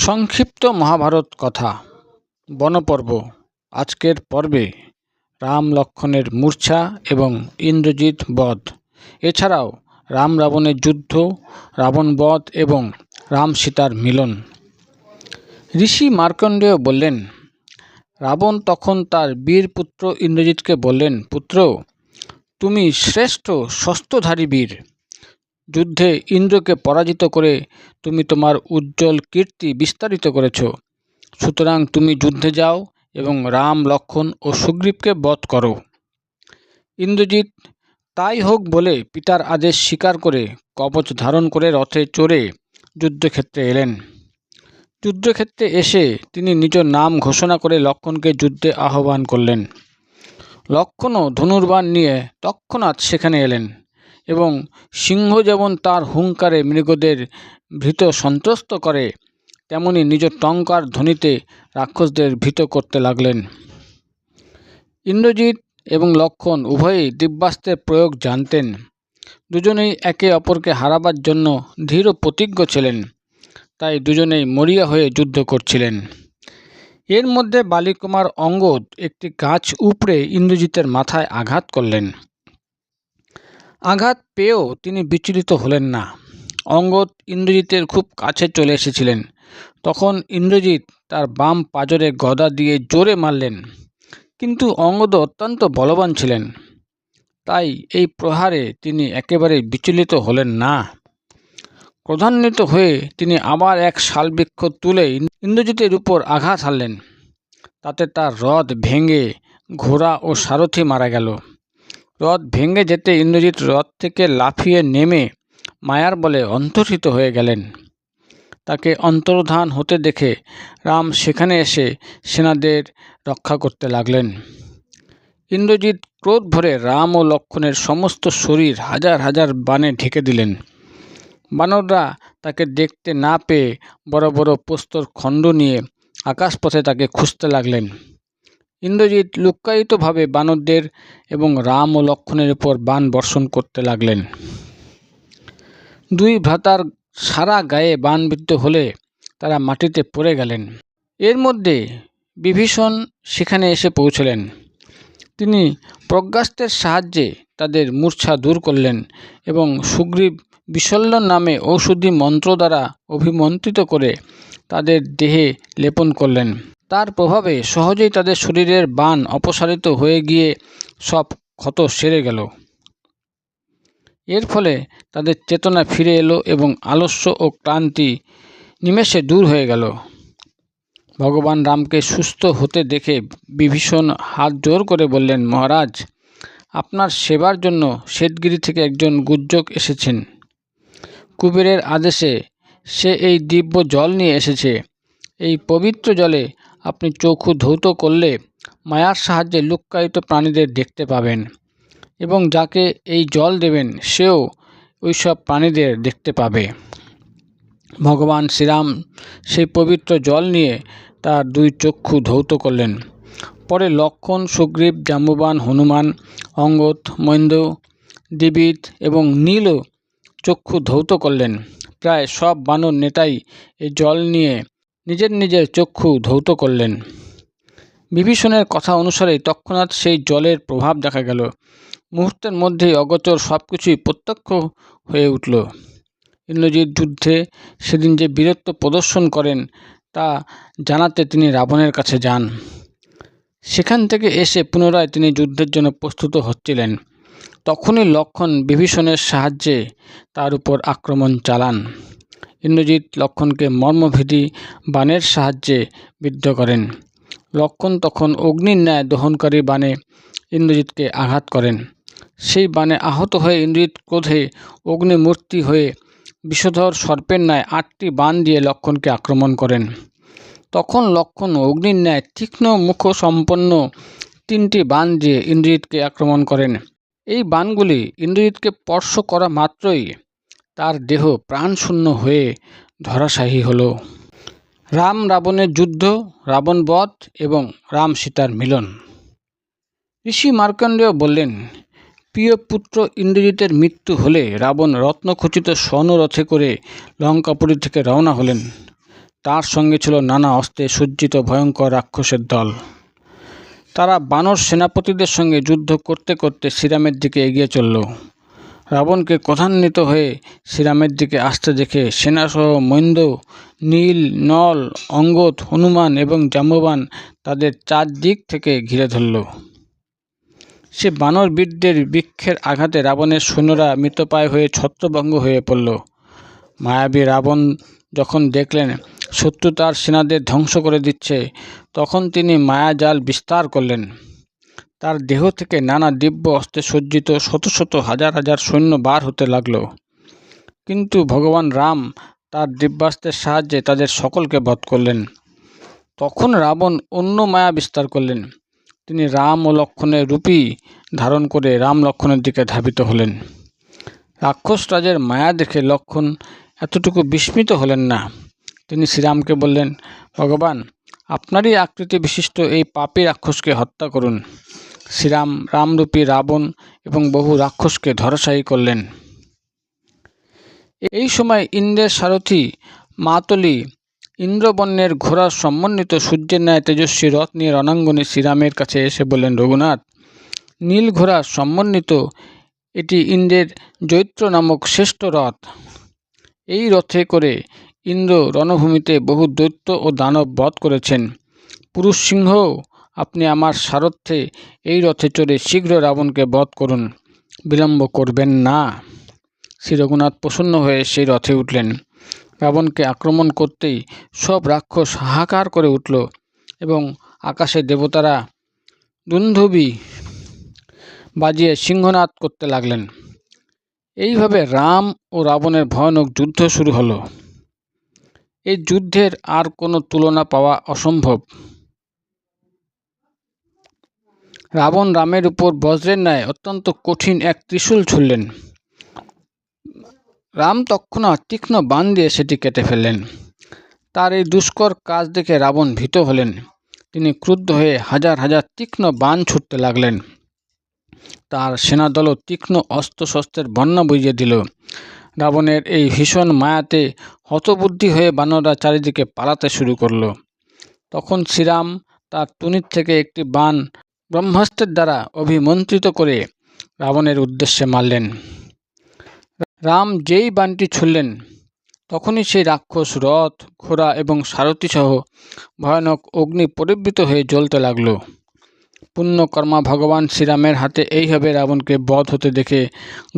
সংক্ষিপ্ত মহাভারত কথা, বনপর্ব, আজকের পর্বে রাম লক্ষ্মণের মূর্ছা এবং ইন্দ্রজিৎ বধ। এছাড়াও রাম রাবণের যুদ্ধ, রাবণ বধ এবং রাম সীতার মিলন। ঋষি মার্কণ্ডেয় বললেন, রাবণ তখন তার বীর পুত্র ইন্দ্রজিৎকে বললেন, পুত্র, তুমি শ্রেষ্ঠ শস্ত্রধারী বীর। যুদ্ধে ইন্দ্রকে পরাজিত করে তুমি তোমার উজ্জ্বল কীর্তি বিস্তারিত করেছ। সুতরাং তুমি যুদ্ধে যাও এবং রাম লক্ষ্মণ ও সুগ্রীবকে বধ করো। ইন্দ্রজিৎ, তাই হোক বলে পিতার আদেশ স্বীকার করে কবচ ধারণ করে রথে চড়ে যুদ্ধক্ষেত্রে এলেন। যুদ্ধক্ষেত্রে এসে তিনি নিজ নাম ঘোষণা করে লক্ষণকে যুদ্ধে আহ্বান করলেন। লক্ষণও ধনুর্বাণ নিয়ে তৎক্ষণাৎ সেখানে এলেন। এবং সিংহ যেমন তার হুঙ্কারে মৃগদের ভীত সন্ত্রস্ত করে, তেমনি নিজ টঙ্কার ধ্বনিতে রাক্ষসদের ভীত করতে লাগলেন। ইন্দ্রজিৎ এবং লক্ষণ উভয়েই দিব্যাস্ত্রের প্রয়োগ জানতেন। দুজনেই একে অপরকে হারাবার জন্য ধীর প্রতিজ্ঞ ছিলেন, তাই দুজনেই মরিয়া হয়ে যুদ্ধ করছিলেন। এর মধ্যে বালিকুমার অঙ্গদ একটি গাছ উপড়ে ইন্দ্রজিতের মাথায় আঘাত করলেন। আঘাত পেয়েও তিনি বিচলিত হলেন না। অঙ্গদ ইন্দ্রজিতের খুব কাছে চলে এসেছিলেন। তখন ইন্দ্রজিৎ তার বাম পাজরে গদা দিয়ে জোরে মারলেন। কিন্তু অঙ্গদ অত্যন্ত বলবান ছিলেন। তাই এই প্রহারে তিনি একেবারে বিচলিত হলেন না। ক্রধান্বিত হয়ে তিনি আবার এক শালবৃক্ষ তুলে ইন্দ্রজিতের উপর আঘাত হারলেন তাতে তার রথ ভেঙে ঘোড়া ও সারথি মারা গেল। রথ ভেঙে যেতে ইন্দ্রজিৎ রথ থেকে লাফিয়ে নেমে মায়ার বলে অন্তর্হিত হয়ে গেলেন। তাকে অন্তর্ধান হতে দেখে রাম সেখানে এসে সেনাদের রক্ষা করতে লাগলেন। ইন্দ্রজিৎ ক্রোধ ভরে রাম ও লক্ষণের সমস্ত শরীর হাজার হাজার বানে ঢেকে দিলেন। বানররা তাকে দেখতে না পেয়ে বড় বড় পোস্তর খণ্ড নিয়ে আকাশপথে তাকে খুঁজতে লাগলেন। ইন্দ্রজিৎ লুক্কায়িতভাবে বানরদের এবং রাম ও লক্ষণের উপর বান বর্ষণ করতে লাগলেন। দুই ভ্রাতার সারা গায়ে বানবিদ্ধ হলে তারা মাটিতে পড়ে গেলেন। এর মধ্যে বিভীষণ সেখানে এসে পৌঁছলেন। তিনি প্রজ্ঞাস্ত্রের সাহায্যে তাদের মূর্ছা দূর করলেন এবং সুগ্রীব বিশল্য নামে ঔষধি মন্ত্র দ্বারা অভিমন্ত্রিত করে তাদের দেহে লেপন করলেন। তার প্রভাবে সহজেই তাদের শরীরের বান অপসারিত হয়ে গিয়ে সব ক্ষত সেরে গেল। এর ফলে তাদের চেতনা ফিরে এলো এবং আলস্য ও ক্লান্তি নিমেষে দূর হয়ে গেল। ভগবান রামকে সুস্থ হতে দেখে বিভীষণ হাত জোর করে বললেন, মহারাজ, আপনার সেবার জন্য শ্বেতগিরি থেকে একজন গুজ্জক এসেছেন। কুবেরের আদেশে সে এই দিব্য জল নিয়ে এসেছে। এই পবিত্র জলে আপনি চক্ষু ধৌত করলে মায়ার সাহায্যে লুক্কায়িত প্রাণীদের দেখতে পাবেন এবং যাকে এই জল দেবেন সেও ওইসব প্রাণীদের দেখতে পাবে। ভগবান শ্রীরাম সেই পবিত্র জল নিয়ে তার দুই চক্ষু ধৌত করলেন। পরে লক্ষণ, সুগ্রীব, জাম্বুবান, হনুমান অঙ্গত মৈন্দ দিবিত এবং নীলও চক্ষু ধৌত করলেন। প্রায় সব বানর নেতাই এই জল নিয়ে নিজের নিজের চক্ষু ধৌত করলেন। বিভীষণের কথা অনুসারে তৎক্ষণাৎ সেই জলের প্রভাব দেখা গেল। মুহূর্তের মধ্যেই অগোচর সব কিছুই প্রত্যক্ষ হয়ে উঠল। ইন্দ্রজিৎ যুদ্ধে সেদিন যে বীরত্ব প্রদর্শন করেন, তা জানাতে তিনি রাবণের কাছে যান। সেখান থেকে এসে পুনরায় তিনি যুদ্ধের জন্য প্রস্তুত হচ্ছিলেন। তখনই লক্ষণ বিভীষণের সাহায্যে তার উপর আক্রমণ চালান। ইন্দ্রজিৎ লক্ষণকে মর্মভেদী বাণের সাহায্যে বিদ্ধ করেন। লক্ষণ তখন অগ্নির ন্যায় দহনকারী বাণে ইন্দ্রজিৎকে আঘাত করেন। সেই বাণে আহত হয়ে ইন্দ্রজিৎ ক্রোধে অগ্নিমূর্তি হয়ে বিষধর সর্পের ন্যায় আটটি বান দিয়ে লক্ষণকে আক্রমণ করেন। তখন লক্ষণ অগ্নির ন্যায় তীক্ষ্ণ মুখ সম্পন্ন তিনটি বান দিয়ে ইন্দ্রজিৎকে আক্রমণ করেন। এই বানগুলি ইন্দ্রজিৎকে স্পর্শ করা মাত্রই তার দেহ প্রাণশূন্য হয়ে ধরাশায়ী হল। রাম রাবণের যুদ্ধ, রাবণ বধ এবং রাম সীতার মিলন। ঋষি মার্কণ্ডেয় বললেন, প্রিয় পুত্র ইন্দ্রজিতের মৃত্যু হলে রাবণ রত্নখচিত স্বর্ণরথে করে লঙ্কাপুরী থেকে রওনা হলেন। তার সঙ্গে ছিল নানা অস্ত্রে সজ্জিত ভয়ঙ্কর রাক্ষসের দল। তারা বানর সেনাপতিদের সঙ্গে যুদ্ধ করতে করতে শ্রীরামের দিকে এগিয়ে চলল। রাবণকে ক্রধান্বিত হয়ে শ্রীরামের দিকে আসতে দেখে সেনাসহ মৈন্দ, নীল, নল, অঙ্গদ, হনুমান এবং জাম্ববান তাদের চারদিক থেকে ঘিরে ধরল। সে বানর বীরদের বৃক্ষের আঘাতে রাবণের সৈন্যরা মৃতপায় হয়ে ছত্রভঙ্গ হয়ে পড়ল। মায়াবী রাবণ যখন দেখলেন শত্রু তার সেনাদের ধ্বংস করে দিচ্ছে, তখন তিনি মায়াজাল বিস্তার করলেন। তার দেহ থেকে নানা দিব্য অস্ত্রে সজ্জিত শত শত হাজার হাজার সৈন্য বার হতে লাগল। কিন্তু ভগবান রাম তার দিব্যাস্ত্রের সাহায্যে তাদের সকলকে বধ করলেন। তখন রাবণ অন্য মায়া বিস্তার করলেন। তিনি রাম ও লক্ষণের রূপী ধারণ করে রাম লক্ষণের দিকে ধাবিত হলেন। রাক্ষস রাজের মায়া দেখে লক্ষণ এতটুকু বিস্মিত হলেন না। তিনি শ্রীরামকে বললেন, ভগবান, আপনারই আকৃতি বিশিষ্ট এই পাপী রাক্ষসকে হত্যা করুন। শ্রীরাম, রামরূপী রাবণ এবং বহু রাক্ষসকে ধরাশায়ী করলেন। এই সময় ইন্দ্রের সারথী, মাতলি, ইন্দ্রবর্ণের ঘোড়া সমন্বিত সূর্যের ন্যায় তেজস্বী রথ নিয়ে রণাঙ্গনে শ্রীরামের কাছে এসে বললেন, রঘুনাথ, নীল ঘোড়া সমন্বিত, এটি ইন্দ্রের জৈত্র নামক শ্রেষ্ঠ রথ। এই রথে করে ইন্দ্র রণভূমিতে বহু দৈত্য ও দানব বধ করেছেন। পুরুষ সিংহ আপনি আমার সারথ্যে এই রথে চড়ে শীঘ্র রাবণকে বধ করুন। বিলম্ব করবেন না। শ্রী রঘুনাথ প্রসন্ন হয়ে সেই রথে উঠলেন। রাবণকে আক্রমণ করতেই সব রাক্ষস হাহাকার করে উঠল এবং আকাশে দেবতারা দুন্ধুবি বাজিয়ে সিংহনাদ করতে লাগলেন। এইভাবে রাম ও রাবণের ভয়ানক যুদ্ধ শুরু হলো। এই যুদ্ধের আর কোনো তুলনা পাওয়া অসম্ভব। রাবণ রামের উপর বজ্রের ন্যায় অত্যন্ত কঠিন এক ত্রিশূল ছুড়লেন। রাম তৎক্ষণাৎ তীক্ষ্ণ বান দিয়ে সেটি কেটে ফেললেন। তার এই দুষ্কর কাজ দেখে রাবণ ভীত হলেন। তিনি ক্রুদ্ধ হয়ে হাজার হাজার তীক্ষ্ণ বান ছুটতে লাগলেন। তার সেনাদলও তীক্ষ্ণ অস্ত্রশস্ত্রের বন্যা বুঝিয়ে দিল। রাবণের এই ভীষণ মায়াতে হতবুদ্ধি হয়ে বানররা চারিদিকে পালাতে শুরু করল। তখন শ্রীরাম তার তুনির থেকে একটি বান ব্রহ্মাস্ত্রের দ্বারা অভিমন্ত্রিত করে রাবণের উদ্দেশ্যে মারলেন। রাম যেই বানটি ছুড়লেন, তখনই সেই রাক্ষস রথ, ঘোড়া এবং সারথীসহ ভয়ানক অগ্নি পরিবৃত হয়ে জ্বলতে লাগল। পুণ্যকর্মা ভগবান শ্রীরামের হাতে এইভাবে রাবণকে বধ হতে দেখে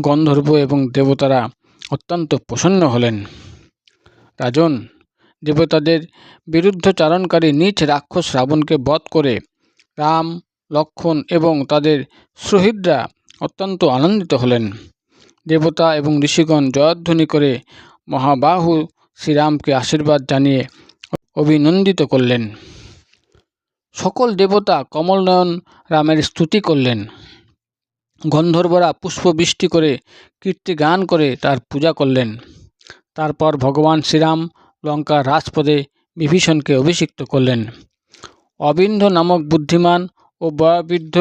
গন্ধর্ব এবং দেবতারা অত্যন্ত প্রসন্ন হলেন। রাজন, দেবতাদের বিরুদ্ধচারণকারী নিচ রাক্ষস রাবণকে বধ করে রাম লক্ষণ এবং তাদের সুহৃদরা অত্যন্ত আনন্দিত হলেন। দেবতা এবং ঋষিগণ জয়ধ্বনি করে মহাবাহু শ্রীরামকে আশীর্বাদ জানিয়ে অভিনন্দিত করলেন। সকল দেবতা কমলনয়ন রামের স্তুতি করলেন। গন্ধর্বরা পুষ্পবৃষ্টি করে কীর্তি গান করে তার পূজা করলেন। তারপর ভগবান শ্রীরাম লঙ্কার রাজপদে বিভীষণকে অভিষিক্ত করলেন। অবিন্ধ নামক বুদ্ধিমান ও বয়োবৃদ্ধ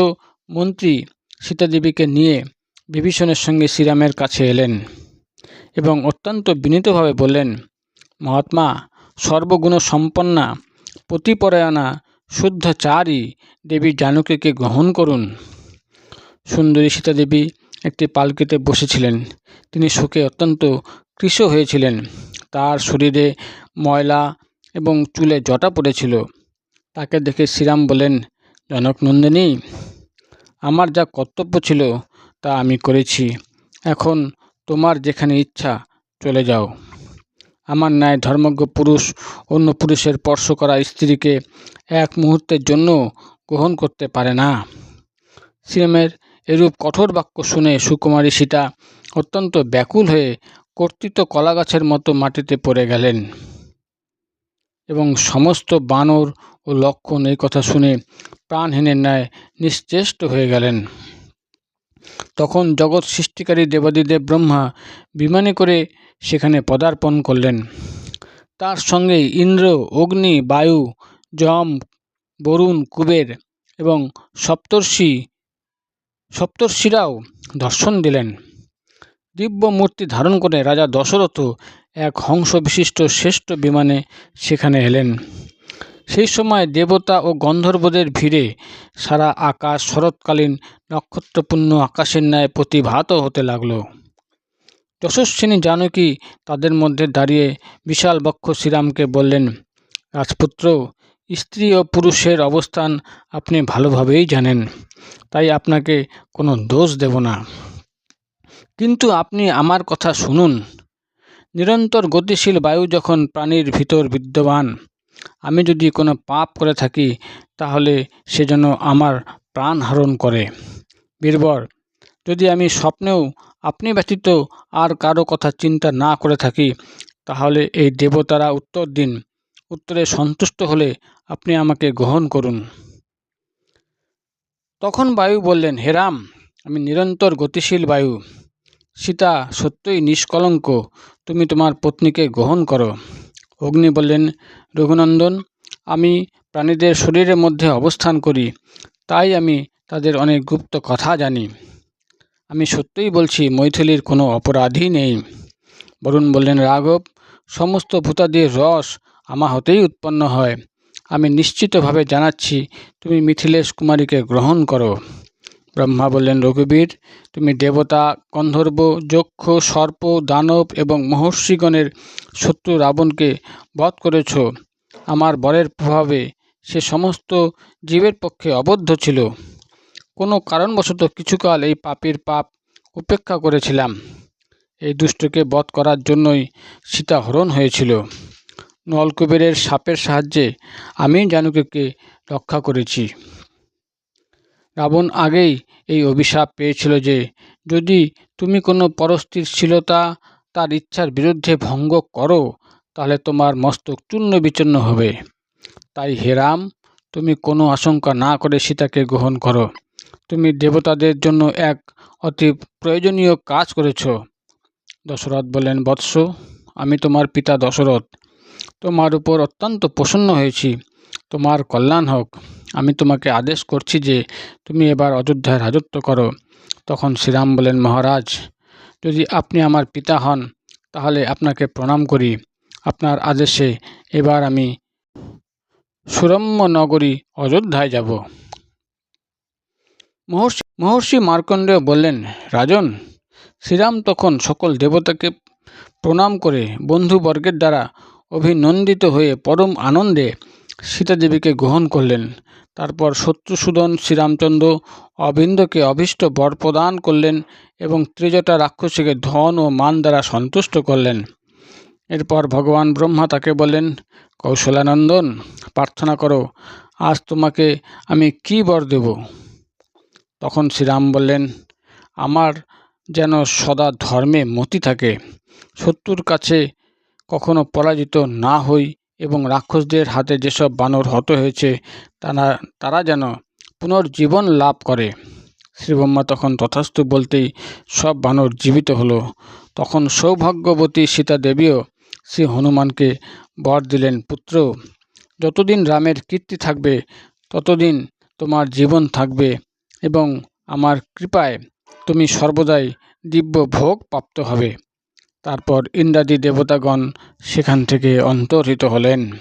মন্ত্রী সীতাদেবীকে নিয়ে বিভীষণের সঙ্গে শ্রীরামের কাছে এলেন এবং অত্যন্ত বিনীতভাবে বললেন, মহাত্মা সর্বগুণ সম্পন্না প্রতিপরায়ণা, শুদ্ধচারী দেবী জানকীকে গ্রহণ করুন। সুন্দরী সীতাদেবী একটি পালকিতে বসেছিলেন। তিনি শোকে অত্যন্ত কৃশ হয়েছিলেন। তার শরীরে ময়লা এবং চুলে জটা পড়েছিল। তাকে দেখে শ্রীরাম বলেন জনক নন্দিনী, আমার যা কর্তব্য ছিল তা আমি করেছি। এখন তোমার যেখানে ইচ্ছা চলে যাও। আমার ন্যায় ধর্মজ্ঞ পুরুষ অন্য পুরুষের স্পর্শ করা স্ত্রীকে এক মুহূর্তের জন্য গ্রহণ করতে পারে না। শ্রীরামের এরূপ কঠোর বাক্য শুনে সুকুমারী সীতা অত্যন্ত ব্যাকুল হয়ে কর্তৃত কলাগাছের মতো মাটিতে পড়ে গেলেন এবং সমস্ত বানর ও লক্ষণ এই কথা শুনে প্রাণহীনের ন্যায় নিশ্চেষ্ট হয়ে গেলেন। তখন জগৎ সৃষ্টিকারী দেবাদিদেব ব্রহ্মা বিমানে করে সেখানে পদার্পণ করলেন। তার সঙ্গে ইন্দ্র, অগ্নি, বায়ু, যম, বরুণ, কুবের এবং সপ্তর্ষি, সপ্তর্ষিরাও দর্শন দিলেন। দিব্য মূর্তি ধারণ করে রাজা দশরথ এক হংস বিশিষ্ট শ্রেষ্ঠ বিমানে সেখানে এলেন। সেই সময় দেবতা ও গন্ধর্বদের ভিড়ে সারা আকাশ শরৎকালীন নক্ষত্রপূর্ণ আকাশের ন্যায় প্রতিভাত হতে লাগল। যশস্বিনী জানকী তাদের মধ্যে দাঁড়িয়ে বিশাল বক্ষ শ্রীরামকে বললেন, রাজপুত্র, স্ত্রী ও পুরুষের অবস্থান আপনি ভালোভাবেই জানেন, তাই আপনাকে কোনো দোষ দেব না। কিন্তু আপনি আমার কথা শুনুন। নিরন্তর গতিশীল বায়ু যখন প্রাণীর ভিতর বিদ্যমান আমি যদি কোনো পাপ করে থাকি, তাহলে সে যেন আমার প্রাণ হরণ করে। বীরবর, যদি আমি স্বপ্নেও আপনি ব্যতীত আর কারও কথা চিন্তা না করে থাকি, তাহলে এই দেবতারা উত্তর দিন। উত্তরে সন্তুষ্ট হলে আপনি আমাকে গ্রহণ করুন। তখন বায়ু বললেন হেরাম আমি নিরন্তর গতিশীল বায়ু। সীতা সত্যই নিষ্কলঙ্ক। তুমি তোমার পত্নীকে গ্রহণ করো। অগ্নি বললেন, রঘুনন্দন, আমি প্রাণীদের শরীরের মধ্যে অবস্থান করি, তাই আমি তাদের অনেক গুপ্ত কথা জানি। আমি সত্যই বলছি, মৈথিলীর কোনো অপরাধী নেই। বরুণ বললেন, রাঘব, সমস্ত ভূতাদির রস আমা হতেই উৎপন্ন হয়। আমি নিশ্চিতভাবে জানাচ্ছি, তুমি মিথিলেশ কুমারীকে গ্রহণ করো। ব্রহ্মা বললেন, রঘুবীর, তুমি দেবতা, গন্ধর্ব, যক্ষ, সর্প, দানব এবং মহর্ষিগণের শত্রু রাবণকে বধ করেছ। আমার বরের প্রভাবে সে সমস্ত জীবের পক্ষে অবদ্ধ ছিল। কোনো কারণবশত কিছুকাল এই পাপের পাপ উপেক্ষা করেছিলাম। এই দুষ্টকে বধ করার জন্যই সীতা হরণ হয়েছিল। নলকুবেরের সাপের সাহায্যে আমি জানুকে রক্ষা করেছি। রাবণ আগেই এই অভিশাপ পেয়েছিল যে, যদি তুমি কোনো পরস্থিরশীলতা তার ইচ্ছার বিরুদ্ধে ভঙ্গ করো, তাহলে তোমার মস্তক চূর্ণ বিচূর্ণ হবে। তাই হেরাম তুমি কোনো আশঙ্কা না করে সীতাকে গ্রহণ করো। তুমি দেবতাদের জন্য এক অতি প্রয়োজনীয় কাজ করেছ। দশরথ বললেন, বৎস, আমি তোমার পিতা দশরথ। তোমার উপর অত্যন্ত প্রসন্ন হয়েছি। তোমার কল্যাণ হোক। আমি তোমাকে আদেশ করছি যে তুমি এবার অযোধ্যায় রাজত্ব করো। তখন শ্রীরাম বলেন, মহারাজ, যদি আপনি আমার পিতা হন, তাহলে আপনাকে প্রণাম করি। আপনার আদেশে এবার আমি সুরম্য নগরী অযোধ্যায় যাব। মহর্ষি মহর্ষি মার্কণ্ডেয় বললেন, রাজন, শ্রীরাম তখন সকল দেবতাকে প্রণাম করে বন্ধুবর্গের দ্বারা অভিনন্দিত হয়ে পরম আনন্দে সীতাদেবীকে গ্রহণ করলেন। তারপর শত্রুসূদন শ্রীরামচন্দ্র অবিন্দকে অভীষ্ট বর প্রদান করলেন এবং ত্রিজটা রাক্ষসীকে ধন ও মান দ্বারা সন্তুষ্ট করলেন। এরপর ভগবান ব্রহ্মা তাকে বললেন, কৌশলানন্দন, প্রার্থনা করো, আজ তোমাকে আমি কি বর দেব? তখন শ্রীরাম বললেন, আমার যেন সদা ধর্মে মতি থাকে, শত্রুর কাছে কখনো পরাজিত না হই এবং রাক্ষসদের হাতে যেসব বানর হত হয়েছে তারা তারা যেন পুনর্জীবন লাভ করে। শ্রীব্রহ্মা তখন তথাস্তু বলতেই সব বানর জীবিত হলো। তখন সৌভাগ্যবতী সীতা দেবীও শ্রী হনুমানকে বর দিলেন, পুত্র, যতদিন রামের কীর্তি থাকবে, ততদিন তোমার জীবন থাকবে এবং আমার কৃপায় তুমি সর্বদাই দিব্য ভোগ প্রাপ্ত হবে। তারপর ইন্দ্রাদি দেবতাগণ সেখান থেকে অন্তর্হিত হলেন।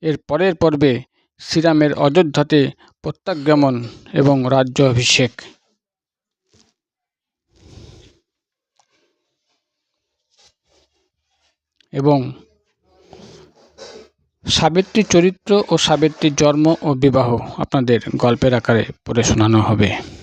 এর পরের পর্বে শ্রীরামের অযোধ্যাতে প্রত্যাগমন এবং রাজ্য অভিষেক। এবং সাবিত্রী চরিত্র ও সাবিত্রীর জন্ম ও বিবাহ আপনাদের গল্পের আকারে পড়ে শোনানো হবে।